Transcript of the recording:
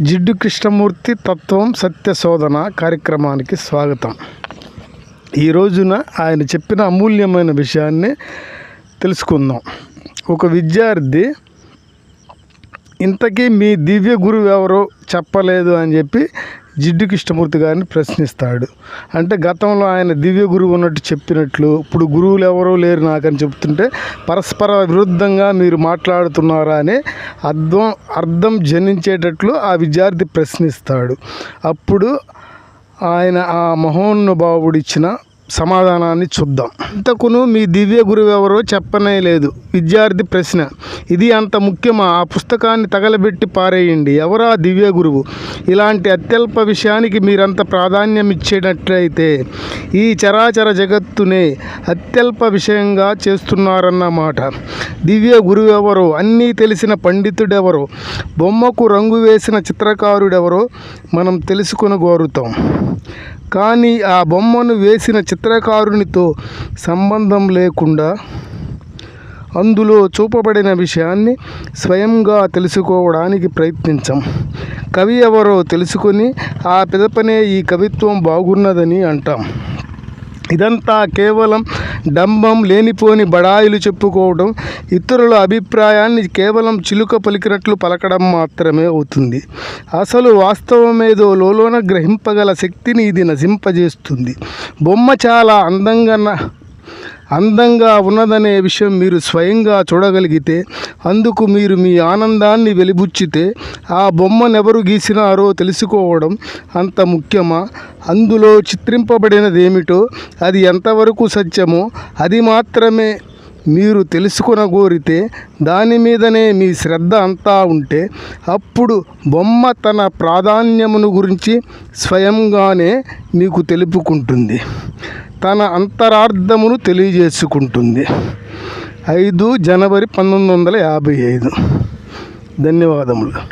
జిడ్డు కృష్ణమూర్తి తత్వం సత్య శోధన కార్యక్రమానికి స్వాగతం. ఈ రోజున ఆయన చెప్పిన అమూల్యమైన విషయాన్ని తెలుసుకుందాం. ఒక విద్యార్థి ఇంతకీ మీ దివ్య గురువు ఎవరో చెప్పలేదు అని చెప్పి జిడ్డు కృష్ణమూర్తి గారిని ప్రశ్నిస్తాడు. అంటే గతంలో ఆయన దివ్య గురువు ఉన్నట్టు చెప్పినట్లు ఇప్పుడు గురువులు ఎవరో లేరు నాకని చెప్తుంటే పరస్పర విరుద్ధంగా మీరు మాట్లాడుతున్నారా అని అర్థం అర్థం జనించేటట్లు ఆ విద్యార్థి ప్రశ్నిస్తాడు. అప్పుడు ఆయన ఆ మహోనుభావుడిచ్చిన సమాధానాన్ని చూద్దాం. ఇంతకును మీ దివ్య గురువు ఎవరో చెప్పనే లేదు. విద్యార్థి ప్రశ్న ఇది అంత ముఖ్యమా? ఆ పుస్తకాన్ని తగలబెట్టి పారేయండి. ఎవరా దివ్య గురువు? ఇలాంటి అత్యల్ప విషయానికి మీరంత ప్రాధాన్యం ఇచ్చేటట్లయితే ఈ చరాచర జగత్తునే అత్యల్ప విషయంగా చేస్తున్నారన్నమాట దివ్య గురువు ఎవరో? అన్నీ తెలిసిన పండితుడెవరో? బొమ్మకు రంగు వేసిన చిత్రకారుడెవరో మనం తెలుసుకొని కోరుతాం కానీ ఆ బొమ్మను వేసిన చిత్ర చిత్రకారునితో సంబంధం లేకుండా అందులో చూపబడిన విషయాన్ని స్వయంగా తెలుసుకోవడానికి ప్రయత్నించం. కవి ఎవరో తెలుసుకొని ఆ పిదపనే ఈ కవిత్వం బాగున్నదని అంటాం. ఇదంతా కేవలం డంబం లేనిపోని బడాయిలు చెప్పుకోవడం ఇతరుల అభిప్రాయాన్ని కేవలం చిలుక పలికినట్లు పలకడం మాత్రమే అవుతుంది. అసలు వాస్తవమేదో లోలోన గ్రహింపగల శక్తిని ఇది నశింపజేస్తుంది. బొమ్మ చాలా అందంగా అందంగా ఉన్నదనే విషయం మీరు స్వయంగా చూడగలిగితే అందుకు మీరు మీ ఆనందాన్ని వెలిబుచ్చితే ఆ బొమ్మనెవరు గీసినారో తెలుసుకోవడం అంత ముఖ్యమా? అందులో చిత్రింపబడినదేమిటో అది ఎంతవరకు సత్యమో అది మాత్రమే మీరు తెలుసుకొనగోరితే దాని మీదనే మీ శ్రద్ధ అంతా ఉంటే అప్పుడు బొమ్మ తన ప్రాధాన్యమును గురించి స్వయంగానే మీకు తెలుపుకుంటుంది. తన అంతరార్థమును తెలియజేసుకుంటుంది. ఐదు జనవరి పంతొమ్మిది వందల యాభై ఐదు. ధన్యవాదములు.